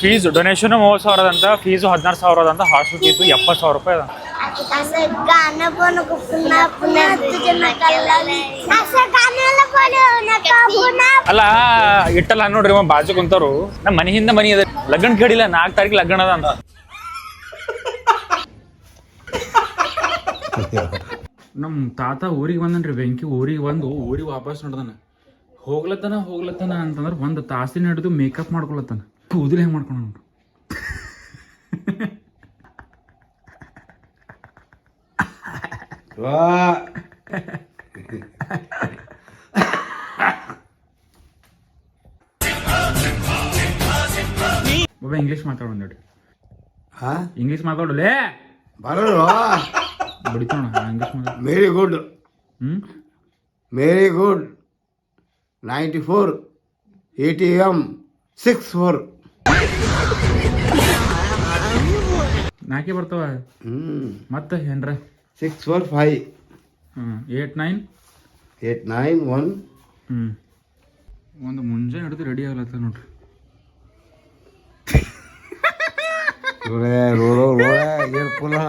Fees donation ಮೂವತ್ತು ಸಾವಿರದ ಅಂತ ಫೀಸ್ ಹದಿನಾರು ಸಾವಿರದ ಅಂತ ಹಾಸ್ಟೆಲ್ ಫೀಸು ಎಪ್ಪತ್ತು ಸಾವಿರ ರೂಪಾಯಿ ಅದ. ಅಲ್ಲ, ಇಟ್ಟಲ್ಲ ನೋಡ್ರಿ ಬಾಜು ಕುಂತಾರು ನಮ್ಮ ಮನೆಯಿಂದ ಮನಿ ಅದ ಲಗ್ನ ಕೇಳಿಲ್ಲ, ನಾಲ್ಕು ತಾರೀಕು ಲಗ್ನ ಅದ ಅಂತ. ನಮ್ಮ ತಾತ ಊರಿಗೆ ಬಂದನ್ರಿ ಬೆಂಕಿ ಊರಿಗೆ ಬಂದು ಊರಿಗೆ ವಾಪಸ್ ನೋಡ್ದಾನ. ಹೋಗ್ಲತ್ತನ ಹೋಗ್ಲತ್ತನ ಅಂತಂದ್ರೆ ಒಂದು ತಾಸಿನ ಹಿಡಿದು ಮೇಕಪ್ ಮಾಡ್ಕೊಳತ್ತಾನ. ಕೂದಲು ಹೆಂಗೆ ಮಾಡ್ಕೊಂಡು ನೋಡ್ರಿ. ಬಾಬಾ ಇಂಗ್ಲೀಷ್ ಮಾತಾಡೋಣ ನೋಡಿ ಹಾ ಇಂಗ್ಲೀಷ್ ಮಾತಾಡಲೇ ಬರೋರು ಬಿಡಿತೋಣ ಇಂಗ್ಲೀಷ್ ವೆರಿ ಗುಡ್ ಹ್ಞೂ very good ninety four A T M six four ನಾಲ್ಕೇ ಬರ್ತಾವ? ಹ್ಞೂ ಮತ್ತೆ ಏನ್ರ? ಸಿಕ್ಸ್ ಫೋರ್ ಫೈವ್ ಹ್ಞೂ eight nine eight nine one ಹ್ಞೂ ಒಂದು ಮುಂಜಾನೆ ಹಿಡಿದು ರೆಡಿ ಆಗ್ಲತ್ತ ನೋಡ್ರಿ. ರೋಡ ರೋಡೆ ಏನು ಪುನಃ?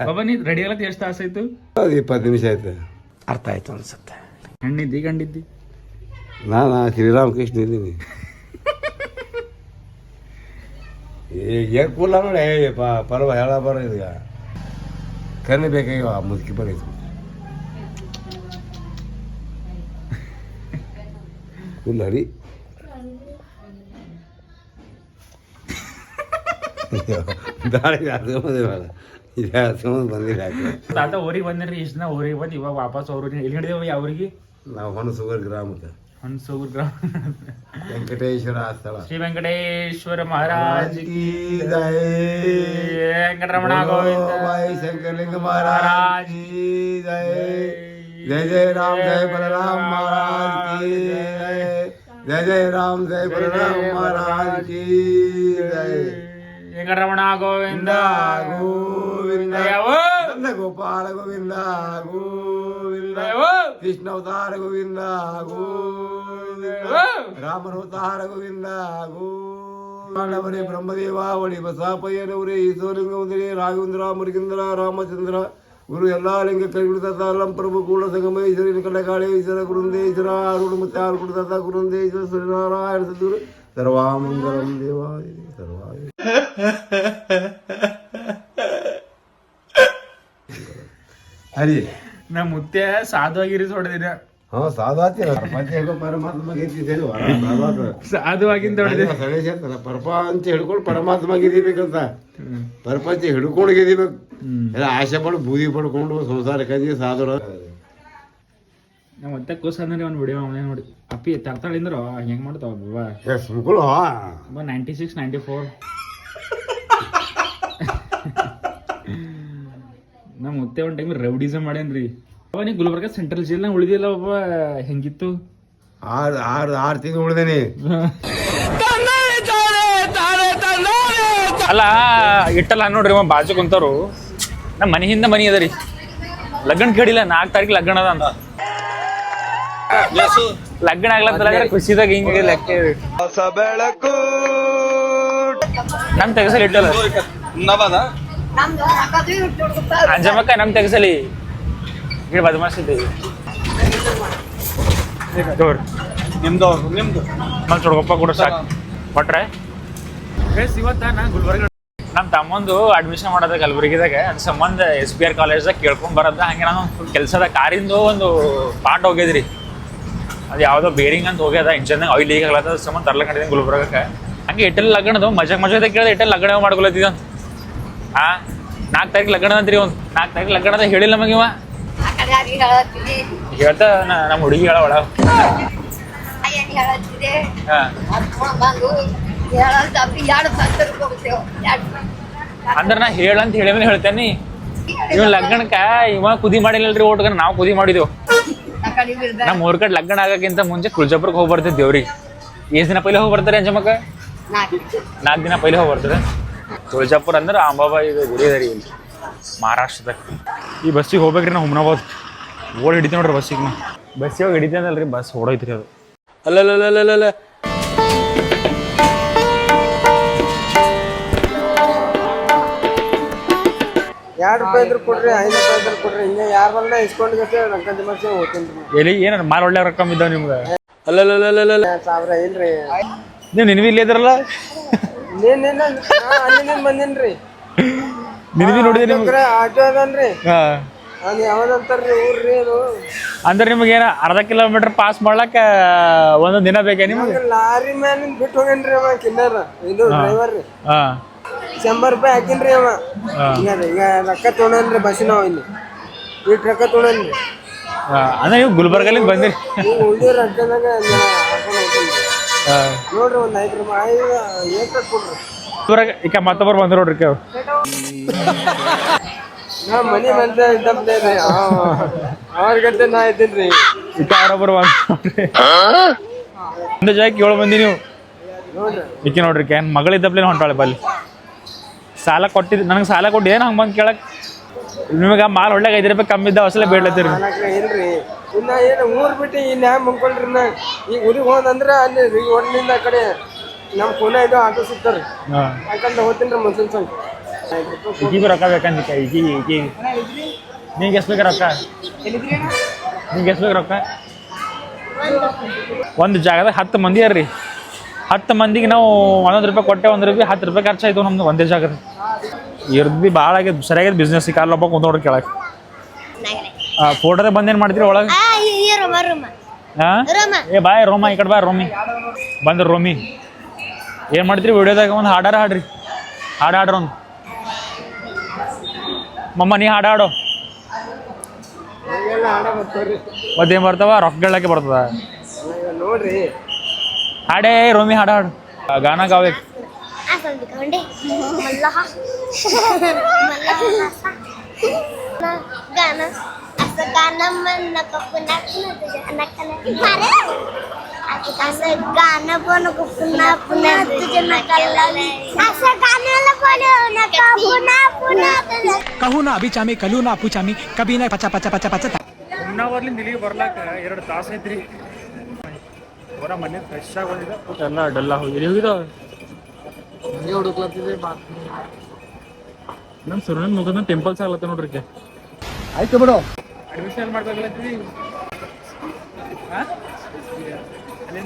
ಬಾಬಾ ನೀ ರೆಡಿ ಆಗ್ಲತ್ತ ಎಷ್ಟು ತಾಸು ಆಯ್ತು ಅದು ಇಪ್ಪತ್ತು ನಿಮಿಷ ಆಯ್ತು ಅರ್ಥ ಆಯ್ತು ಅನ್ಸುತ್ತೆ ಹೆಣ್ಣಿದ್ದಿ ಗಂಡಿದ್ದಿ ನಾನು ಶ್ರೀರಾಮಕೃಷ್ಣ ಇದ್ದೀನಿ ಏನು ಕೂಲ ನೋಡಿ ಪ ಪರ್ವ ಹೇಳ ಬರ ಇದೀಗ ಕಣ್ಣು ಬೇಕಾಗಿವ ಮುದುಕಿ ಬರೀತು ಫುಲ್ ಹರಿ ದಾಳಿ ಹಾಸ್ಕೊಂಬಂದಿ ಬೇಡ ಇದು ಹಾಸ್ಕೊಂಬಂದು ಬಂದಿಲ್ಲ ಯಾಕೆ ತಾತ ಊರಿಗೆ ಬಂದ್ರಿ ಇಷ್ಟು ದಿನ ಊರಿಗೆ ಬಂದು ಇವಾಗ ವಾಪಸ್ ಅವ್ರಿಗೆ ಎಲ್ಲಿ ಹಿಡಿದೇವ ಯಾವ್ರಿಗೆ ನಾವು ಹೊಣಸುಗರ್ ಗ್ರಾಮಕ್ಕೆ ಹನ್ಸೂರ್ ಗ್ರಾಮ ವೆಂಕಟೇಶ್ವರ ಆ ಸ್ಥಳ ಶ್ರೀ ವೆಂಕಟೇಶ್ವರ ಮಹಾರಾಜ್ की जय ವೆಂಕಟರಮಣ ಗೋವಿಂದ भाई शंकरलिंग महाराज की जय जय जय राम जय बलराम महाराज की जय जय जय राम जय बलराम महाराज की जय వెంకటరమణ గోవింద గోవింద గోపాల గోవింద గోవింద కృష్ణవతార గోవింద గోవింద రామనవతార గోవింద గోవిందవరే బ్రహ్మదేవా ఒడి బసాపయ్యనవరే ఈశ్వరంగముదిరే రాఘవేంద్ర మురిగింద్ర రామచంద్ర குரு எல்லா லிங்க கைவிடுத்தாலும் பிரபு கூட சங்கமேஸ்வரன் கண்டகாளேஸ்வர குருந்தேஸ்வரா அருள்முத்தார் கொடுத்தாத்தா குருந்தேஸ்வர ஸ்ரீநாராயண சத்குரு ಮತ್ತೆ ಸರ್ವಾಮಂಗಲಂ ದೇವಾಯ ಸರ್ವಾಯ ಹರಿ. ನಮ್ಮ ಮುತ್ತೆ ಸಾಧುವಾಗಿರಿ ಹೊಡೆದಿನ ಹಾ ಸಾಧಾತಿ ಪ್ರಪಂಚ ಹೇಗೋ ಪರಮಾತ್ಮ ಗೆದ್ದಿದ್ದೇನೆ ಸಾಧುವಾಗಿಂದ ಹೊಡೆದಿ. ಸಣೇಶ ಅಂತಲ್ಲ ಪ್ರಪಂಚ ಹಿಡ್ಕೊಂಡು ಪರಮಾತ್ಮ ಗೆದಿಬೇಕಂತ ಪ್ರಪಂಚ ಹಿಡ್ಕೊಂಡು ಗೆದಿಬೇಕು ಎಲ್ಲ ಆಸೆ ಪಡು ಬೂದಿ ಪಡ್ಕೊಂಡು ಸಂಸಾರ ಕದಿ ಸಾಧುರ ನಮ್ಮ ಮತ್ತೆ ಕೂಸ ಅಂದ್ರೆ ಒಂದು ವಿಡಿಯೋ ಅವನೇ ನೋಡಿ ಅಪ್ಪಿ ತರ್ತಾಳಿಂದ್ರ ಹೆಂಗ್ ಮಾಡ್ತಾವ ಬಾ ನೈಂಟಿ ಸಿಕ್ಸ್ ನೈಂಟಿ ಫೋರ್ ನಮ್ಮ ಮುತ್ತೆ ಒಂದು ಟೈಮ್ ರೌಡಿಸಮ್ ಮಾಡ್ಯಾನ್ರಿ ಅವ ನೀ ಗುಲ್ಬರ್ಗ ಸೆಂಟ್ರಲ್ ಜೈಲ್ನಾಗ ಉಳಿದಿಲ್ಲ ಒಬ್ಬ ಹೆಂಗಿತ್ತು? ಆರು ಆರು ಆರು ತಿಂಗಳು ಉಳ್ದೇನಿ. ಅಲ್ಲ ಇಟ್ಟಲ್ಲ ನೋಡ್ರಿ ಅವ ಬಾಜು ಕುಂತಾರು ನಮ್ಮ ಮನೆ ಹಿಂದೆ ಮನಿ ಅದ ರೀ. ಲಗ್ನ ಕೇಳಿಲ್ಲ ನಾಲ್ಕು ತಾರೀಕು ಲಗ್ನ ಅದ ಅಂತ. ಲಗ್ನ ಆಗ್ಲತ್ತಲ್ಲ ಖುಷಿದಾಗ ಹಿಂಗ ಲೆಕ್ಕ ಬೆಳಕು ನಮ್ ತೆಗಸಲಿ ಇಟ್ಟಲ್ಲ? ಅಂಜಮಕ್ಕ ನಮ್ ತೆಗಸಲಿ ಇಲ್ಲಿ ಬದಮಾಸಿದ್ದೀವಿ ನಿಮ್ದು ನಿಮ್ದು? ಮತ್ತೆ ಹುಡುಗಪ್ಪ ಕೂಡ ಸಾಕು. ಕೊಟ್ರೆ? ಇವತ್ತ ನಾ ಗುಲ್ಬರ್ಗ ನಮ್ಮ ತಮ್ಮಂದು ಅಡ್ಮಿಷನ್ ಮಾಡೋದ ಕಲಬುರಗಿದಾಗ. ಅದ್ ಸಂಬಂಧ ಎಸ್ ಬಿ ಆರ್ ಕಾಲೇಜ್ದಾಗ ಕೇಳ್ಕೊಂಡ್ ಬರೋದ. ಹಂಗೆ ನಾನು ಕೆಲಸದ ಕಾರಿಂದು ಒಂದು ಪಾಠ ಹೋಗಿದ್ರಿ. ಅದು ಯಾವುದೋ ಬೇರಿಂಗ್ ಅಂತ ಹೋಗ್ಯದ ಇಂಜನ್ ಆಯಿಲ್ ಲೀಕ್ ಆಗ್ಲತ್ತದ ಸಂಬಂಧ ತರ್ಲಕ್ ಮಾಡಿದ್ದೀನಿ ಗುಲ್ಬರ್ಗಕ್ಕೆ. ಹಂಗೆ ಇಟ್ಟಲ್ಲಿ ಲಗ್ನದು ಮಜಾಕ್ ಮಜಾದ ಕೇಳಿದ, ಇಟ್ಟಲ್ಲಿ ಲಗ್ನ ಮಾಡ್ಕೊಳತ್ತಿದ ಹಾ ನಾಲ್ಕು ತಾರೀಕು ಲಗ್ನ ಅಂತ್ರಿ ಒಂದು ನಾಲ್ಕು ತಾರೀಕು ಅಂತ ಹೇಳಿಲ್ಲ ನಮಗೆ ಇವ? ಹೇಳ್ತಾ ನಮ್ಮ ಹುಡುಗಿ ಹೇಳ ಒಳ ಅಂದ್ರ ನಾ ಹೇಳಂತ ಹೇಳಿ ಹೇಳ್ತೇನೆ. ಇವ್ ಲಗ್ನಕ್ಕ ಇವ ಕುದಿ ಮಾಡಿಲ್ಲಲ್ರಿ ಓಟ್ಗ ನಾವು ಕುದಿ ಮಾಡಿದೆವು. ನಮ್ಮ ಊರ್ ಕಡೆ ಲಗ್ನ ಆಗಕ್ಕಿಂತ ಮುಂಚೆ ಕುಲ್ಜಾಪುರಕ್ಕೆ ಹೋಗಿ ಬರ್ತಿದ್ದೆ ದೇವ್ರಿಗೆ ಎಷ್ಟು ದಿನ ಪೈಲೆ ಹೋಗಿ ಬರ್ತಾರೆ ಅಂಜಮ್ಮಕ್ಕ ನಾಲ್ಕು ದಿನ. ಪೈಲೆ ಹೋಗಿ ಬರ್ತಾರೆ. ತುಳಜಾಪುರ ಅಂದ್ರೆ ಅಂಬಾಬಾಯಿ ಇದು ಗುಡಿ ಇಲ್ಲಿ ಮಹಾರಾಷ್ಟ್ರದಾಗ. ಈ ಬಸ್ಸಿಗೆ ಹೋಗ್ಬೇಕ್ರಿ ನಾವು ಹುಮ್ನಾಬಾದ್. ಓಡ್ ಹಿಡಿತೀವಿ ನೋಡ್ರಿ ಬಸ್ಸಿಗೆ ನಾ. ಬಸ್ಸಿಗೆ ಹೋಗಿ ಹಿಡಿತೇನಲ್ರಿ ಬಸ್ ಓಡೋಯ್ತ್ರಿ ಅದು. ಅಲ್ಲಲ್ಲಲ್ಲಲ್ಲ ಎರಡು ರೂಪಾಯಿ ಇದ್ರು ಕೊಡ್ರಿ ಐದು ರೂಪಾಯಿ ಇದ್ರೆ ಕೊಡ್ರಿ ಹಿಂಗೆ ಯಾರು ಬಂದ ಇಸ್ಕೊಂಡು ಗಟ್ಟೆ ರೊಕ್ಕ ಜಮಾಡ್ಸಿ ಹೋಗ್ತೀನಿ ಎಲ್ಲಿ ಏನಾರ ಮಾಲ್ ಒಳ್ಳೆ ರೊಕ್ಕ ಇದ್ದಾವ ನಿಮ್ಗೆ? ಅಲ್ಲ ಸಾವಿರ ಇಲ್ರಿ. ನೀವು ನಿನ್ವಿ ಇಲ್ಲೇ ಇದ್ರಲ್ಲ? ನೀನ್ ನೀನ್ ಅಲ್ಲಿ ಬಂದಿನ್ರಿ ನಿನ್ವಿ ನೋಡಿದ್ರಿ ನಿಮ್ಗೆ? ಆಟೋ ಅದನ್ರಿ ಹಾಂ. ಅದು ಯಾವ್ದಂತಾರ್ರಿ ಊರ್ರಿ ಅದು. ಅಂದ್ರೆ ನಿಮ್ಗೆ ಏನ ಅರ್ಧ ಕಿಲೋಮೀಟರ್ ಪಾಸ್ ಮಾಡ್ಲಕ್ಕ ಒಂದೊಂದ್ ದಿನ ಬೇಕಾ ನಿಮ್ಗೆ? ಲಾರಿ ಮ್ಯಾನ್ ಬಿಟ್ಟು ಹೋಗೇನ್ರಿ ಅವ ಕಿನ್ನರ್ ಇದು ಡ್ರೈವರ್ ರೀ. ಹಾಂ. ಶಂಬರ್ ರೂಪಾಯಿ ಹಾಕಿನ್ರಿ ಅವ. ಈಗ ಅದೇ, ಈಗ ರೊಕ್ಕ ತೊಗೊಂಡ್ರಿ ಬಸ್ಸಿನ ಇಲ್ಲಿ. ಇಟ್ಟು ರೊಕ್ಕ ತೊಗೊಂಡ್ರಿ ಅದೇ ನೀವು ಗುಲ್ಬರ್ಗಲಿಂದ ಬಂದಿರಿ. ನೀವು ಉಳ್ದಿ ರೊಕ್ಕದಾಗ ಹಾಕೊಂಡು ಹೋಗ್ತೀನಿ ಹಾಂ. ನೋಡ್ರಿ ಒಂದು ಐದು ರೂಪಾಯಿ ಐದು ಏಟ್ ಕೊಡ್ರಿ. ಗುಲ್ಬರ್ಗ ಈಗ ಮತ್ತೊಬ್ಬರು ಬಂದ್ರು ನೋಡ್ರಿ ಕೇವ್ ನಾ ಮನಿ ಮಂದ ಇದ್ದಪ್ಪ ಆರು ಗಂಟೆ ನಾ ಇದ್ದೀನಿ ಈಗ ಅವರೊಬ್ಬರು ಬಂದ್ರು ನೋಡ್ರಿ. ಒಂದು ಜಾಗಕ್ಕೆ ಏಳು ಬಂದಿ ನೀವು. ನೋಡ್ರಿ. ಈಕೆ ನೋಡ್ರಿ ಕ್ಯಾನ್ ಮಗಳಿದ್ದಪ್ಲೇನು ಹೊಂಟಾಳೆ ಬಲ್ಲಿ. ಸಾಲ ಕೊಟ್ಟಿದ್ದು ನನಗೆ ಸಾಲ ಕೊಟ್ಟು ಏನು ಹಂಗೆ ಬಂದು ಕೇಳಕ್ ನಿಮಗೆ ಮಾಲ್ ಒಳ್ಳೆ ಐದು ರೂಪಾಯಿ ಕಮ್ಮಿ ಇದ್ದ ಅಸಲೇ ಬೇಡ್ಲತ್ತೀರಿ. ಇಲ್ರಿ. ಇನ್ನ ಏನು ಊರ್ ಬಿಟ್ಟು ಇನ್ನ ಹ್ಯಾಂಗ ಮುಂಕೊಳ್ರಿ ನಾ ಈಗ ಊರಿಗೆ ಹೋದಂದ್ರೆ ಅಲ್ಲಿ ರೀ ಆ ಕಡೆ ನಮ್ಮ ಪುಣೆ ಇದು ಆಟೋ ಸಿಗ್ತಾರೆ ಯಾಕಂದ್ರೆ ಹೋಗ್ತೀನಿ ಮುನ್ಸಿನ್ ಸಂಘ ಈಗಿಗೂ ರೊಕ್ಕ ಬೇಕಂತ ಈಗ ಈಗ. ನಿಂಗೆ ಎಷ್ಟು ಬೇಕು ರೊಕ್ಕ? ನಿಂಗೆ ಎಷ್ಟು ಬೇಕು ರೊಕ್ಕ? ಒಂದು ಜಾಗದಾಗ ಹತ್ತು ಮಂದಿ ಅರ್ರಿ. ಹತ್ತು ಮಂದಿಗೆ ನಾವು ಒಂದೊಂದು ರೂಪಾಯಿ ಕೊಟ್ಟೆ ಒಂದು ರೂಪಾಯಿ ಹತ್ತು ರೂಪಾಯಿ ಖರ್ಚಾಯ್ತು ನಮ್ದು ಒಂದೇ ಜಾಗ ಇರ್ದು ಭಾಳ ಆಗ್ಯದ ಸರಿಯಾಗ್ಯದ ಬಿಸ್ನೆಸ್ ಈಗ ಅಲ್ಲೊಬ್ಬ ಕುಂದೋಡ್ರಿ ಕೆಳಗೆ ಫೋಟೋದಾಗ ಬಂದೇನು ಮಾಡ್ತೀರಿ ಒಳಗೆ? ಹಾಂ ಏ ಬಾಯ್ ರೋಮ ಈ ಕಡೆ ಬಾ ರೋಮಿ. ಬಂದ್ರಿ ರೋಮಿ. ಏನು ಮಾಡ್ತೀರಿ ವಿಡಿಯೋದಾಗ ಒಂದು ಹಾಡಾರ ಹಾಡ್ರಿ. ಹಾಡು ಹಾಡ್ರಿ ಒಂದು. ಮಮ್ಮ ನೀ ಹಾಡು ಹಾಡು. ಮತ್ತೇನು ಬರ್ತಾವ? ರೊಕ್ಕ ಗಳಕ್ಕೆ ಬರ್ತದ? ನೋಡ್ರಿ. ಹಾಡೇ ರೋಮಿ ಹಾಡು ಹಾಡು ಆ, ಗಾನ ಗಾವೆ ಆ ಸಂದಿಕೊಂಡೆ ಮಲ್ಲಹ ಮಲ್ಲಹ ಗಾನ ಅಸ ಗಾನ ಮನ್ನ ಕಪ್ಪುನ ಅನ್ನ ಕಲ ಮಾರೆ असं गाणं पण पुन्हा पुन्हा तुझ्या नकाला असं गाण्याला बोलू नका पुन्हा पुन्हा तुझ्या कहू ना अभिचामी कलू ना अपुचामी कभी ना पचा पचा पचा पचा ಹುಮ್ನಾಬಾದ್ಲಿಂದ ಇಲ್ಲಿಗೆ ಬರ್ಲಾಕ ಎರಡು ತಾಸು ಐತ್ರಿ ಹೊರ ಮನೆ ಫ್ರೆಶ್ ಆಗಿ ಎಲ್ಲ ಡಲ್ಲ ಹೋಗಿ ಎಲ್ಲಿ ಹುಡುಕ್ಲತ್ತಿದೆ ನಮ್ಮ ಸುರಣ ಮುಖದ ಟೆಂಪಲ್ಸ್ ಆಗ್ಲತ್ತ ನೋಡ್ರಿ. ಆಯ್ತು ಬಿಡು. ಅಡ್ಮಿಷನ್ ಮಾಡ್ಬೇಕಲ್ಲತ್ತೀವಿ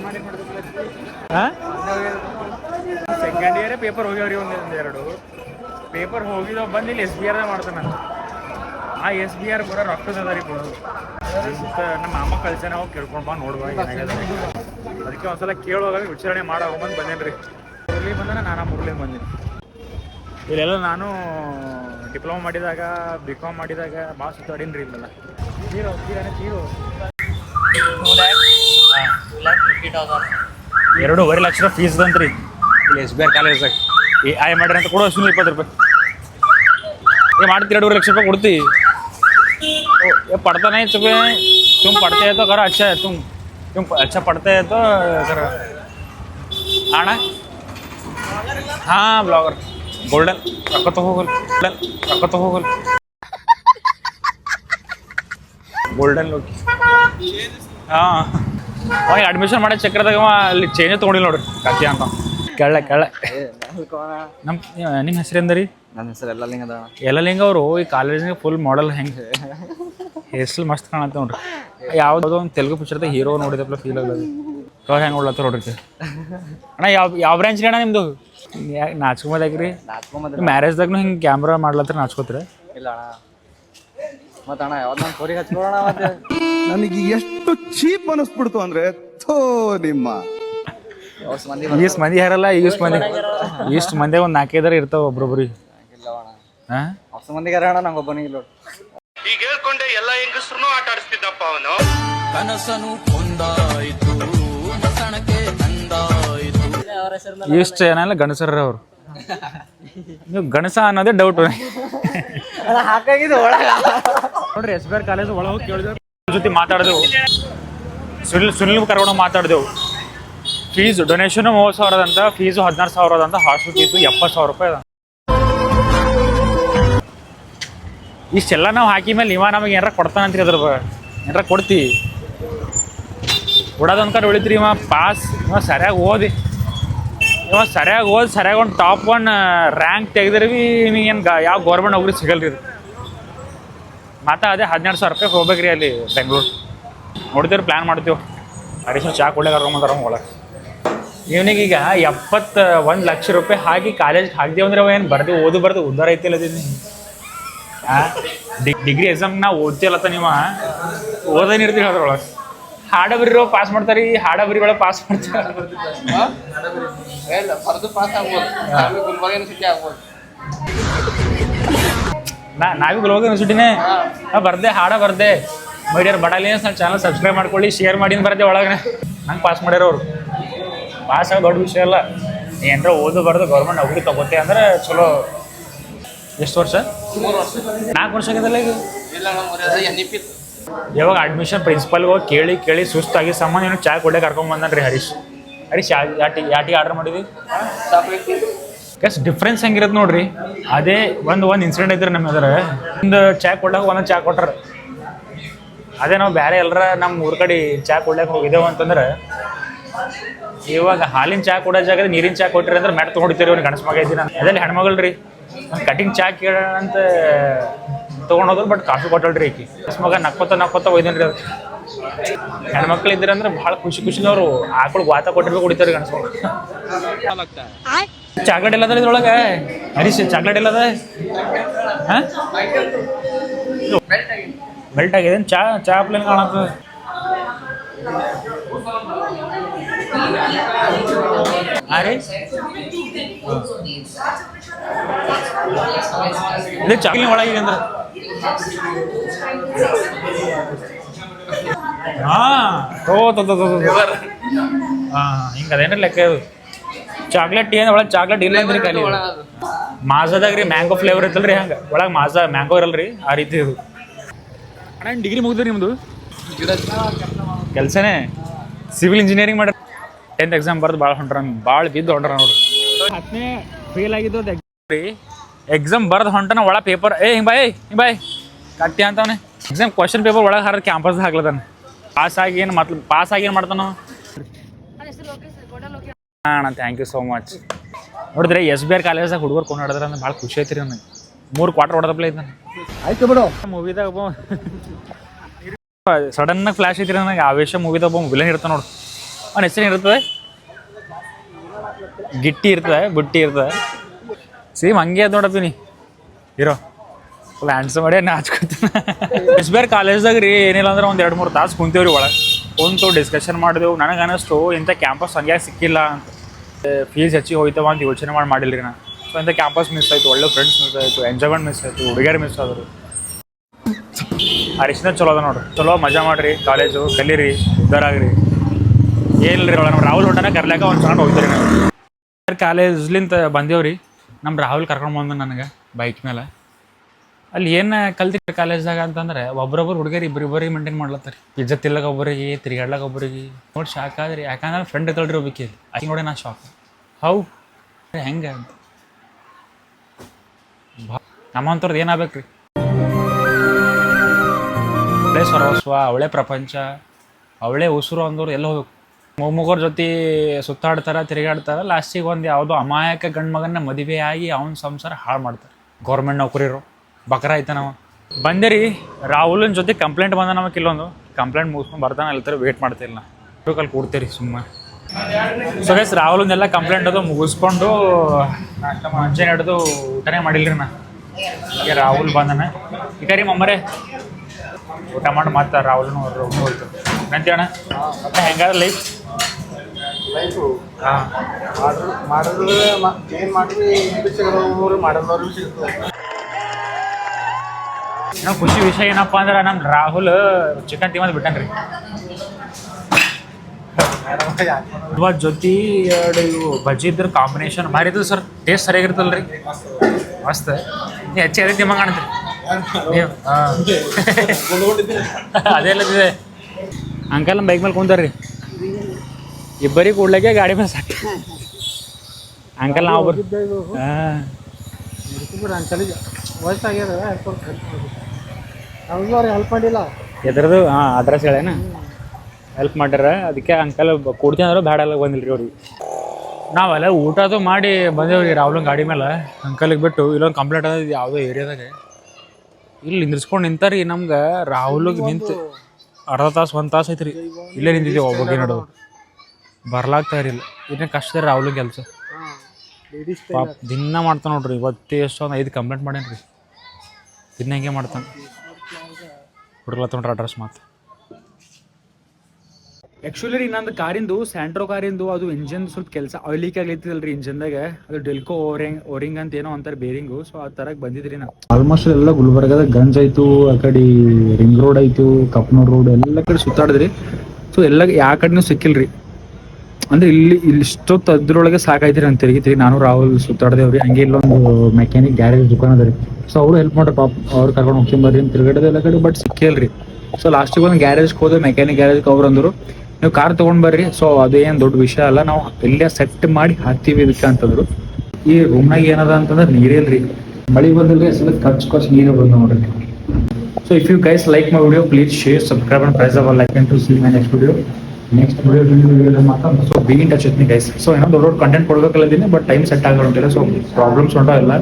ಮಾಡ್ಬೇಕಲ್ಲತ್ತಿ ಸೆಕೆಂಡ್ ಇಯರ್ ಪೇಪರ್ ಹೋಗ್ಯಾವ್ರಿ ಒಂದು ಎರಡು. ಪೇಪರ್ ಹೋಗಿದಾವ ಬಂದು ಇಲ್ಲಿ ಎಸ್ ಬಿ ಆರ್ ಮಾಡ್ತಾನೆ ಆ ಎಸ್ ಬಿ ಆರ್ ಕೂಡ ರೊಕ್ಕದ ಅದ ರೀ ಕೊಡೋದು ಅಂತ ನಮ್ಮ ಅಮ್ಮ ಕಳ್ಸೆ ನಾವು ಕೇಳ್ಕೊಂಡು ಬಾ ನೋಡುವ ಅದಕ್ಕೆ ಒಂದ್ಸಲ ಕೇಳುವಾಗ ವಿಚಾರಣೆ ಮಾಡೋ ಬಂದು ಬಂದೇನಿ ರೀ. ಮುರಳಿ ನಾನು ನಾನು ಮುರಳಿ ಬಂದೀನಿ. ಇಲ್ಲೆಲ್ಲ ನಾನು ಡಿಪ್ಲೊಮಾ ಮಾಡಿದಾಗ ಬಿ ಕಾಮ್ ಮಾಡಿದಾಗ ಭಾಳ ಸುತ್ತಾಡೀನಿ ರೀ ಇಲ್ಲೆಲ್ಲ. ಜೀರೋ, ಜೀರೋನೇ, ಜೀರೋ. ಎರಡೂವರೆ ಲಕ್ಷ ಫೀಸ್ ರೀ. ಇಲ್ಲಿ ಎಸ್ ಬಿ ಆರ್ ಕಾಲೇಜ್ದಾಗ ಏ ಐ ಮಾಡ್ರಿ ಅಂತ ಕೊಡೋ ಇಪ್ಪತ್ತು ರೂಪಾಯಿ. ಏ ಎರಡೂವರೆ ಲಕ್ಷ ರೂಪಾಯಿ ಕೊಡ್ತೀವಿ ये पढ़ता नहीं तुम्हें तुम पढ़ते हैं तो करो अच्छा है तुम तुम अच्छा पढ़ते हैं तो करो आना हाँ ब्लॉगर गोल्डन रखो तो हो गोल्डन रखो तो हो ಗೋಲ್ಡನ್ ಲೋಕಿ ಹಾಂ ಅವ ಅಡ್ಮಿಷನ್ ಮಾಡೋ ಚಕ್ರದಾಗ ಅವ ಅಲ್ಲಿ ಚೇಂಜ್ ತೊಗೊಂಡಿಲ್ಲ ನೋಡ್ರಿ ಕತ್ತಿ ಅಂತ ಕೆಳ್ಳ ಕೆಳ್ಳ ನಮ್ಮ ನಿಮ್ಮ ಹೆಸರೇಂದ್ರಿ ನನ್ನ ಹೆಸರು ಎಲ್ಲ ಲಿಂಗದ ಎಲ್ಲಲಿಂಗ ಅವರು ಈ ಕಾಲೇಜಿಗೆ ಫುಲ್ ಮಾಡೆಲ್ ಹೆಂಗೆ ಹೆಸರು ಮಸ್ತ್ ಕಾಣತ್ತೆ ನೋಡ್ರಿ. ಯಾವುದೋ ಒಂದು ತೆಲುಗು ಪಿಕ್ಚರ್ದಾಗ ಹೀರೋ ನೋಡಿದಪ್ಪ ಫೀಲ್ ಆಗಲ್ಲ ಕವರ್ ಹೆಂಗೆ ನೋಡ್ಲತ್ತ ನೋಡ್ರಿ. ಅಣ್ಣ ಯಾವ ಯಾವ ಬ್ರಾಂಚ್ ರೀ ಅಣ್ಣ ನಿಮ್ಮದು ನಾಚ್ಕೊಂಬೋದಾಗ್ರಿ ನಾಚ್ಕೊಂಬಂದ್ರೆ ಮ್ಯಾರೇಜ್ದಾಗ್ನು ಹಿಂಗೆ ಕ್ಯಾಮ್ರಾ ಮಾಡ್ಲತ್ರ ನಾಚ್ಕೋತೀರಿ ಇಲ್ಲ ಅಣ್ಣ. ಮತ್ತೆ ಅಣ್ಣ ಯಾವ್ದು ನಮ್ಮ ಕೋರಿಗೆ ಹಚ್ಕೊಳ್ಳೋಣ ಮತ್ತೆ? ನನಗೆ ಎಷ್ಟು ಚೀಪ್ ಅನಿಸ್ಬಿಡ್ತು ಅಂದ್ರೆ ಥೋ ನಿಮ್ಮ. ಮಂದಿ ಈಸ್ಟ್ ಮಂದಿ ಯಾರಲ್ಲ ಈಸ್ಟ್ ಮಂದಿ. ಈಸ್ಟ್ ಮಂದಿ ಒಂದು ನಾಲ್ಕೈದರ ಇರ್ತಾವ ಒಬ್ರೊಬ್ರಿಗೆ. ಹಾ? ಹೊಸ ಮಂದಿಗೆ ಅಣ್ಣ? ನಂಗೆ ಒಬ್ಬನಿಗೆ ಇಲ್ಲ ಹೇಳ್ಕೊಂಡೆ ಎಲ್ಲ ಹೆಂಗಸ್ರು ಆಟ ಆಡಿಸ್ತಿದ್ದಪ್ಪ ಅವನು. ಇಷ್ಟ ಏನಲ್ಲ ಗಣಸರ ಅವರು. ನೀವು ಗಣಸ ಅನ್ನೋದೇ ಡೌಟ್ ಹಾಕಾಗಿದೆ ಒಳಗ. ನೋಡ್ರಿ ಎಸ್ ಬಿ ಆರ್ ಕಾಲೇಜ್ ಒಳಗೆ ಹೋಗಿ ಕೇಳಿದ್ರು. ಜೊತೆ ಮಾತಾಡಿದೆವು. ಸುನಿಲ್ ಸುನಿಲ್ ಕರ್ಕೊಂಡು ಮಾತಾಡಿದೆವು. ಫೀಸ್ ಡೊನೇಷನ್ ಮೂವತ್ತು ಸಾವಿರದಂತ ಫೀಸು ಹದಿನಾರು ಸಾವಿರದಂತ ಹಾಸ್ಟೆಲ್ ಫೀಸು ಎಪ್ಪತ್ತು ಸಾವಿರ ರೂಪಾಯಿ ಅದ. ಇಷ್ಟೆಲ್ಲ ನಾವು ಹಾಕಿ ಮೇಲೆ ಇವ ನಮಗೆ ಏನಾರ ಕೊಡ್ತಾನಂತ್ರಿ ಅದ್ರ ಏನಾರ ಕೊಡ್ತಿ? ಕೊಡೋದೊಂದು ಕಡೆ ಉಳಿತ್ರಿ ಇವ ಪಾಸ್ ಇವ ಸರಿಯಾಗಿ ಓದಿ. ಇವ ಸರಿಯಾಗಿ ಓದಿ, ಸರಿಯಾಗಿ ಒಂದು ಟಾಪ್ ಒನ್ ರ್ಯಾಂಕ್ ತೆಗೆದ್ರೆ ಬಿ ಏನು ಯಾವ ಗೌರ್ಮೆಂಟ್ ನೌಕರಿ ಸಿಗಲ್ರಿ ಇದು. ಮತ್ತೆ ಅದೇ ಹದಿನೆಂಟು ಸಾವಿರ ರೂಪಾಯಿ ಹೋಗ್ಬೇಕ್ರಿ ಅಲ್ಲಿ ಬೆಂಗ್ಳೂರು. ನೋಡ್ತೀವಿ ಪ್ಲ್ಯಾನ್ ಮಾಡ್ತೀವಿ. ಅಡಿಷನ್ ಚಾ ಕೊಡ್ಲಿಕ್ಕೆ ಕರ್ಕೊಂಬಂದಾರ ಒಳಗೆ. ಇವನಿಗೆ ಈಗ ಎಪ್ಪತ್ತು ಒಂದು ಲಕ್ಷ ರೂಪಾಯಿ ಹಾಕಿ ಕಾಲೇಜ್ಗೆ ಹಾಕ್ದೇವಂದ್ರೆ ಅವ ಏನು ಬರ್ದು, ಓದು ಬರ್ದು, ಉದ್ದಾರ ಐತಿಲ್ಲ ಅದೀನಿ ಡಿಗ್ರಿ ಎಕ್ಸಾಮ್ ನಾವು ಓದ್ತಿಲ್ಲತ್ತ ನೀವ? ಓದೇನ್ ಇರ್ತೀವಿ ಅದ್ರೊಳಗೆ? ಹಾಡ ಬರೀರೋ ಪಾಸ್ ಮಾಡ್ತಾರಿ. ಹಾಡ ಬರಿಗಳ ಪಾಸ್ ಮಾಡ್ತಾರೆ ನಾ ನಾವೀಗ ಗುಲ್ಬರ್ಗ ಯೂನಿವರ್ಸಿಟಿನೇ ಬರ್ದೆ ಹಾಡ ಬರ್ದೆ. ಮೈಡಿಯರ್ ಬಡಾಲಿಯನ್ಸ್ ನನ್ನ ಚಾನಲ್ ಸಬ್ಸ್ಕ್ರೈಬ್ ಮಾಡ್ಕೊಳ್ಳಿ ಶೇರ್ ಮಾಡಿ ಬರ್ದೆ ಒಳಗನೆ. ನಂಗೆ ಪಾಸ್ ಮಾಡ್ಯಾರ ಅವ್ರು ಪಾಸ್ ಆಗೋದು ದೊಡ್ಡ ವಿಷಯ ಅಲ್ಲ. ಏನಾರ ಓದು ಬರ್ದು ಗೌರ್ಮೆಂಟ್ ನೌಕರಿ ತಗೋತೆ ಅಂದ್ರೆ ಚಲೋ. ಎಷ್ಟು ವರ್ಷ? ನಾಲ್ಕು ವರ್ಷ ಆಗಿದೆಲ್ಲ ಈಗ ಯಾವಾಗ ಅಡ್ಮಿಷನ್ ಪ್ರಿನ್ಸಿಪಲ್ಗೆ ಹೋಗಿ ಕೇಳಿ ಕೇಳಿ ಸುಸ್ತಾಗಿ ಸಂಬಂಧ ಏನು ಚಾ ಕೊಡ್ಲೆ ಕರ್ಕೊಂಡ್ ಬಂದನ್ರಿ ಹರೀಶ್. ಹರೀಶ್ ಯಾಟಿಗೆ ಯಾಟಿ ಯಾಟಿ ಆರ್ಡರ್ ಮಾಡಿದ್ವಿ ಎಷ್ಟು ಡಿಫ್ರೆನ್ಸ್ ಹೆಂಗಿರತ್ತೆ ನೋಡ್ರಿ? ಅದೇ ಒಂದು ಒಂದು ಇನ್ಸಿಡೆಂಟ್ ಐತ್ರಿ ನಮ್ಮ ಎದುರು. ಒಂದು ಚಾ ಕೊಡ್ಲಾಕ ಒಂದೊಂದು ಚಾ ಕೊಟ್ರ. ಅದೇ ನಾವು ಬೇರೆ ಎಲ್ಲರ ನಮ್ಮ ಊರ ಕಡೆ ಚಾ ಕೊಡ್ಲಾಕ ಹೋಗಿದ್ದೇವೆ ಅಂತಂದ್ರೆ ಇವಾಗ ಹಾಲಿನ ಚಾ ಕೊಡೋ ಜಾಗದ ನೀರಿನ ಚಾ ಕೊಟ್ಟಿರಿ ಅಂದ್ರೆ ಮೆಟ್ ತೊಗೊಂಡಿರ್ತೀರಿ ಅವ್ನಿಗೆ ಗಣಸ್ ಮಗ ಇದ್ದೀನಿ ಅದೇ ಹೆಣ್ಮಗಳು ರೀ ಒಂದು ಕಟಿಂಗ್ ಚಾ ಕೇಳೋಣ ಅಂತ ತೊಗೊಂಡೋದ್ರು ಬಟ್ ಕಾಫಿ ಕೊಟ್ಟಳ್ರಿ ಈಕಿ ಮಗ ನಕ್ಕೋತ ನಕ್ಕೋತ ಒಯ್ದೇನ್ರಿ ಅದು ಹೆಣ್ಮಕ್ಳು ಇದ್ರಂದ್ರೆ ಭಾಳ ಖುಷಿ ಖುಷಿನವರು ಆಕಳಿಗೆ ವಾತ ಕೊಟ್ಟಿರ್ಬೇಕು ಕುಡಿತಾರೆ ಗಣಸ ಮಗ ಚಾಕ್ಲೇಟ್ ಇಲ್ಲದ ಇದ್ರೊಳಗೆ? ಹರೀಶ್ ಚಾಕ್ಲೇಟ್ ಇಲ್ಲದ ಮೆಲ್ಟ್ ಆಗಿದೆ. ಚಾ ಚಾ ಪ್ಲೇನ್ ಕಾಣತ್ತದ ಹಾಂ ರೀ? ಇದು ಚಾಕ್ಲೇಟ್ ಒಳಗಿದೆ ಅಂದ್ರೆ. ಹಾ. ಓ ತೋ ಹಿಂಗ ಅದೇನ್ರಿ ಲೆಕ್ಕ ಅದು. ಚಾಕ್ಲೇಟ್ ಅಂದ್ರೆ ಒಳಗೆ ಚಾಕ್ಲೇಟ್ ಇಲ್ಲ ಅಂದ್ರಿ ಖಾಲಿ. ಮಾಜಾದಾಗ ರೀ ಮ್ಯಾಂಗೋ ಫ್ಲೇವರ್ ಇತ್ತಲ್ರಿ ಹಂಗೆ. ಒಳಗೆ ಮಾಸ ಮ್ಯಾಂಗೋ ಇರಲ್ರಿ ಆ ರೀತಿ ಇದು ಅಣ್ಣ ಡಿಗ್ರಿ ಮುಗಿದ್ರಿ ನಿಮ್ಮದು ಕೆಲ್ಸನೇ. ಸಿವಿಲ್ ಇಂಜಿನಿಯರಿಂಗ್ ಮಾಡ್ರಿ ಟೆಂತ್ ಎಕ್ಸಾಮ್ ಬರ್ದು ಭಾಳ ಹೊಂಟ್ರ ಭಾಳ ಬಿದ್ದು ಹೊಂಟ್ರ ನೋಡ್ರಿ. ಹತ್ತನೇ ಫೇಲ್ ಆಗಿದ್ದು ರೀ ಎಕ್ಸಾಮ್ ಬರ್ದು ಹೊಂಟನ ಒಳ ಪೇಪರ್ ಏ ಹಿಂಗೆ ಬಾಯ್ ಹಿಂಗೆ ಬಾಯ್ ಕಟ್ಟಿ ಅಂತವನೆ. ಎಕ್ಸಾಮ್ ಕ್ವಶನ್ ಪೇಪರ್ ಒಳಗೆ ಹರ ಕ್ಯಾಂಪಸ್ ಹಾಕ್ಲತಾನೆ. ಪಾಸ್ ಆಗಿ ಏನು ಮತ್ ಪಾಸ್ ಆಗಿ ಏನು ಮಾಡ್ತಾನ ಅಣ್ಣ ಥ್ಯಾಂಕ್ ಯು ಸೋ ಮಚ್ ನೋಡಿದ್ರೆ ಎಸ್ ಬಿ ಆರ್ ಕಾಲೇಜ್ದಾಗ ಹುಡುಗರು ಕೊಂಡಾಡಿದ್ರೆ ಅಂದ್ರೆ ಭಾಳ ಖುಷಿ ಐತ್ರಿ ನನಗೆ ಮೂರು ಕ್ವಾರ್ಟರ್ ಹೊಡೆದಪ್ಲೇ ಇದ್ದಾನೆ. ಆಯ್ತು ಬಿಡು. ಮೂವಿದಾಗ ಒಬ್ಬ ಸಡನ್ನಾಗಿ ಫ್ಲಾಶ್ ಐತ್ರಿ ನನಗೆ. ಆವೇಶ ಮೂವಿದಾಗ ಒಬ್ಬ ವಿಲನ್ ಇರ್ತಾನೆ ನೋಡು. ಅವನ ಹೆಸರು ಇರ್ತದೆ? ಗಿಟ್ಟಿ ಇರ್ತದೆ ಬುಟ್ಟಿ ಇರ್ತದೆ. ಸೇಮ್ ಹಂಗೆ ಅದ ನೋಡಪ್ಪಿ ಇರೋ. ಹ್ಯಾಂಡ್ಸ್ ಮಾಡಿ ನಾಚ್ಕೊತಾನೆ ಎಸ್ ಬಿ ಆರ್ ಕಾಲೇಜ್ದಾಗ ರೀ, ಏನಿಲ್ಲ ಅಂದ್ರೆ ಒಂದು ಎರಡು ಮೂರು ತಾಸು ಕುಂತೇವ್ರಿ ಒಳಗೆ. ಕುಂತು ಡಿಸ್ಕಷನ್ ಮಾಡಿದೆವು. ನನಗೆ ಅನಿಸ್ತು ಇಂಥ ಕ್ಯಾಂಪಸ್ ಹಂಗೆ ಸಿಕ್ಕಿಲ್ಲ ಅಂತ. ಫೀಸ್ ಹೆಚ್ಚಿಗೆ ಹೋಯ್ತವ ಅಂತ ಯೋಚನೆ ಮಾಡಿ ಮಾಡಿಲ್ರಿ ನಾನು ಸೊ ಇಂಥ ಕ್ಯಾಂಪಸ್ ಮಿಸ್ ಆಯಿತು, ಒಳ್ಳೆ ಫ್ರೆಂಡ್ಸ್ ಮಿಸ್ ಆಯಿತು ಎಂಜಾಯ್ಮೆಂಟ್ ಮಿಸ್ ಆಯಿತು, ಹುಡುಗಿಯರು ಮಿಸ್ ಆದರು. ಅರಿಶಿನ ಚಲೋ ಅದ ನೋಡ್ರಿ. ಚಲೋ, ಮಜಾ ಮಾಡ್ರಿ. ಕಾಲೇಜು ಕಲೀರಿ ಉದ್ದಾರಾಗ್ರಿ ಏನಿಲ್ಲ ರೀ ರಾಹುಲ್ ಹೊಟ್ಟನ ಕರ್ಲಾಕ ಒಂದು ಚೆನ್ನಾಗಿ ಹೋಗ್ತೀರಿ ನಾವು. ಕಾಲೇಜ್ಲಿಂತ ಬಂದೇವ್ರಿ? ನಮ್ಮ ರಾಹುಲ್ ಕರ್ಕೊಂಡು ಬಂದ ನನಗೆ ಬೈಕ್ ಮೇಲೆ ಅಲ್ಲಿ ಏನು ಕಲ್ತಿ ಕಾಲೇಜ್ದಾಗ ಅಂತಂದ್ರೆ ಒಬ್ರೊಬ್ರು ಹುಡುಗರು ಇಬ್ಬರಿಬ್ಬರಿಗೆ ಮೇಂಟೈನ್ ಮಾಡ್ಲತ್ತಾರೆ. ಪಿಜ್ಜ ತಿಲ್ಲಗ ಒಬ್ಬರಿಗೆ ತಿರ್ಗಾಡ್ಲಾಗ ಒಬ್ಬರಿಗೆ ನೋಡಿ ಶಾಕ್ ಆದ್ರಿ. ಯಾಕಂದ್ರೆ ಫ್ರೆಂಡ್ ತಳ್ರಿ ಒಬ್ಬಕ್ಕೆ ಅಲ್ಲಿ ನೋಡಿ ನಾ ಶಾಕ್ ಹೌ. ಹೆಂಗೆ? ಅಂತ ನಮ್ಮಂಥವ್ರದ್ದು ಏನಾಗ್ಬೇಕು ಅವಳೇ ಸರ್ವಸ್ವ ಅವಳೇ ಪ್ರಪಂಚ ಅವಳೇ ಉಸಿರು ಅಂದವ್ರು ಎಲ್ಲ ಹೋಗ್ಬೇಕು? ಮೊಮ್ಮಗರ ಜೊತೆ ಸುತ್ತಾಡ್ತಾರ, ತಿರುಗಾಡ್ತಾರ ಲಾಸ್ಟಿಗೆ ಒಂದು ಯಾವುದೋ ಅಮಾಯಕ ಗಂಡು ಮಗನ ಮದುವೆ ಆಗಿ ಅವನ ಸಂಸಾರ ಹಾಳು ಮಾಡ್ತಾರೆ. ಗೌರ್ಮೆಂಟ್ ನೌಕರಿರು, ಬಕ್ರ ಆಯ್ತಾನವ ಬಂದೆ ರೀ ರಾಹುಲನ ಜೊತೆ ಕಂಪ್ಲೇಂಟ್ ಬಂದ ನಮಗೆ ಇಲ್ಲೊಂದು ಕಂಪ್ಲೇಂಟ್ ಮುಗಿಸ್ಕೊಂಡು ಬರ್ತಾನೆ ಅಲ್ತಾರೆ ವೇಟ್ ಮಾಡ್ತಿಲ್ಲ ಅಲ್ಲಿ ಕೂಡ್ತೀರಿ ಸುಮ್ಮ ಸೊ ಗೈಸ್ ರಾಹುಲನ್ನೆಲ್ಲ ಕಂಪ್ಲೇಂಟ್ ಅದು ಮುಗಿಸ್ಕೊಂಡು ಮುಂಚೆ ಹಿಡಿದು ಊಟನೇ ಮಾಡಿಲ್ರಿ ನಾ. ಈಗ ರಾಹುಲ್ ಬಂದನ. ಈಗ ರೀ ಮಮ್ಮರೇ, ಊಟ ಮಾಡಿ ಮತ್ತೆ ರಾಹುಲ್ನು ಹೋಯ್ತು ನಂತೇಣ ಮತ್ತೆ ಹೆಂಗಾದ್ರೆ ಲೈಫ್ ಹಾಂ. ಮಾಡಿದ್ರೆ ಏನು ಮಾಡಿದ್ರಿ ಸಿಗೋರು ಮಾಡಿದವರು ಸಿಗ್ತದೆ. ಇನ್ನೂ ಖುಷಿ ವಿಷಯ ಏನಪ್ಪ ಅಂದ್ರೆ ನಮ್ಮ ರಾಹುಲ್ ಚಿಕನ್ ತಿನ್ನೋದು ಬಿಟ್ಟನ್ರಿ. ಇವಾಗ ಜೊತೆ ಎರಡು ಇವು ಬಜ್ಜಿ ಇದ್ರ ಕಾಂಬಿನೇಷನ್ ಮಾಡಿದ್ರು ಸರ್ ಟೇಸ್ಟ್ ಸರಿಯಾಗಿರ್ತಲ್ಲ ರೀ ಮಸ್ತ್. ನೀವು ಹೆಚ್ಚು ಅದೇ ತಿಮ್ಮ ಕಾಣ್ತೀರಿ. ನೀವು ಹಾಂ. ಅದೆಲ್ಲದಿದೆ ಅಂಕಲ್ ಬೈಕ್ ಮೇಲೆ ಕುಂತಾರ್ರಿ. ಇಬ್ಬರಿಗೆ ಕೂಡ್ಲಿಕ್ಕೆ ಗಾಡಿ ಮೇಲೆ ಸಾಕು. ಅಂಕಲ್ ನಾವು ಬರ್ ಹಾಂ. ಅಂಕಲಿಗೆ ವಯಸ್ಸಾಗ್ಯದ ಹೆಲ್ಪ್ ಮಾಡಿಲ್ಲ. ಎದ್ರದ್ದು ಹಾಂ ಅಡ್ರೆಸ್ ಹೇಳೇನ? ಹೆಲ್ಪ್ ಮಾಡ್ಯಾರ ಅದಕ್ಕೆ ಅಂಕಲ್ ಕೊಡ್ತೀನಿ ಅಂದ್ರೆ ಬೇಡ ಎಲ್ಲ ಬಂದಿಲ್ಲ ರೀ ಅವ್ರಿಗೆ. ನಾವೆಲ್ಲ ಊಟ ಅದು ಮಾಡಿ ಬಂದೇವ್ರಿ ರಾಹುಲ್ ಗಾಡಿ ಮೇಲೆ. ಅಂಕಲಿಗೆ ಬಿಟ್ಟು ಇಲ್ಲೊಂದು ಕಂಪ್ಲೇಂಟ್ ಅದ ಯಾವುದೋ ಏರಿಯಾದಾಗ ಇಲ್ಲಿ ನಿಂದ್ರಿಸ್ಕೊಂಡು ನಿಂತಾರಿ ನಮ್ಗೆ ರಾಹುಲ್ಗೆ ನಿಂತು ಅರ್ಧ ತಾಸು ಒಂದು ತಾಸು ಐತ್ರಿ. ಇಲ್ಲೇ ನಿಂತಿದ್ದೀವಿ ಒಬ್ಬಗೆ ನಡು ಬರ್ಲಾಗ್ತಾ ಇರಲಿಲ್ಲ. ಇದನ್ನ ಕಷ್ಟ ರಾಹುಲ್ ಕೆಲಸ. ಪಾಪ ದಿನ ಮಾಡ್ತಾನೆ ನೋಡ್ರಿ ಇವತ್ತೇ ಎಷ್ಟೊಂದು ಐದು ಕಂಪ್ಲೇಂಟ್ ಮಾಡೇನಿ ರೀ ದಿನ ಹಿಂಗೆ ಮಾಡ್ತಾನೆ. ಹುಡುಗ್ಲತ್ತೊಂಡ್ರೆ ಅಡ್ರೆಸ್ ಮಾತು ಆ್ಯಕ್ಚುಲಿ ರೀ ನಂದು ಕಾರಿಂದು ಸ್ಯಾಂಟ್ರೋ ಕಾರಿಂದು ಅದು ಇಂಜನ್ ಸ್ವಲ್ಪ ಕೆಲಸ ಆಯ್ಲಿಕ್ ಲೀಕ್ ಆಗ್ಲೈತಿದಲ್ಲ ರೀ ಇಂಜನ್ದಾಗ ಅದು ಡೆಲ್ಕೋ ಓರಿಂಗ್ ಓರಿಂಗ್ ಅಂತ ಏನೋ ಅಂತಾರೆ ಬೇರಿಂಗು ಸೊ ಆ ಥರ ಬಂದಿದ್ರಿ ನಾ ಆಲ್ಮೋಸ್ಟ್ ಎಲ್ಲ ಗುಲ್ಬರ್ಗದ ಗಂಜ್ ಆಯ್ತು ಆ ಕಡೆ ರಿಂಗ್ ರೋಡ್ ಆಯ್ತು ಕಪ್ನೂರ್ ರೋಡ್ ಎಲ್ಲ ಕಡೆ ಸುತ್ತಾಡಿದ್ರಿ. ಸೊ ಎಲ್ಲ ಯಾವ ಕಡೆನೂ ಸಿಕ್ಕಿಲ್ರಿ. ಅಂದ್ರೆ ಇಲ್ಲಿ ಇಷ್ಟೊತ್ತು ಅದ್ರೊಳಗೆ ಸಾಕಾಯ್ತಿರಿ ಅಂತ ತಿರುಗಿತ್ರಿ ನಾನು, ರಾಹುಲ್, ಸುತ್ತಾಡ್ದೇವ್ರಿ, ಹಂಗೆ ಇಲ್ಲೊಂದು ಮೆಕ್ಯಾನಿಕ್ ಗ್ಯಾರೇಜ್ ದುಕಾನ್ ಅದ ರೀ. ಸೊ ಅವ್ರು ಹೆಲ್ಪ್ ಮಾಡ್ರಿ ಪಾಪ, ಅವ್ರು ಕರ್ಕೊಂಡು ಹೋಗ್ಕೊಂಬರ್ರಿ ಅಂತ ತಿರುಗಡೆ ಎಲ್ಲ ಕಡೆ ಬಟ್ ಸಿಕ್ಕಿಲ್ರಿ ಸೊ ಲಾಸ್ಟಿಗೆ ಒಂದು ಗ್ಯಾರೇಜ್ಗೆ ಹೋದ್ರೆ ಮೆಕ್ಯಾನಿಕ್ ಗ್ಯಾರೇಜ್ಗೆ ಅವ್ರು ಅಂದ್ರು, ನೀವು ಕಾರ್ ತೊಗೊಂಡ್ ಬರ್ರಿ ಸೊ ಅದು ಏನು ದೊಡ್ಡ ವಿಷಯ ಅಲ್ಲ, ನಾವು ಇಲ್ಲೇ ಸೆಟ್ ಮಾಡಿ ಹಾಕ್ತೀವಿ ಇದಕ್ಕೆ, ಅಂತಂದ್ರು. ಈ ರೂಮ್ನಾಗ ಏನದ ಅಂತಂದ್ರೆ ನೀರಿಲ್ರಿ ಮಳಿ ಬಂದಿಲ್ರಿ, ಅಸಲ ಖರ್ಚು ಖರ್ಚು ನೀರೇ ಬಂದು ನೋಡ್ರಿ. So if you guys like my video please share subscribe and price our like and to see my next video next video ಮಾತ್ರ so be in touch with guys so ಏನೋ ದೊಡ್ಡ ದೊಡ್ಡ ಕಂಟೆಂಟ್ ಕೊಡ್ಬೇಕಲ್ಲದೀನಿ ಬಟ್ ಟೈಮ್ ಸೆಟ್ ಆಗಲ್ಲ so problems ಉಂಟಾಗಿಲ್ಲ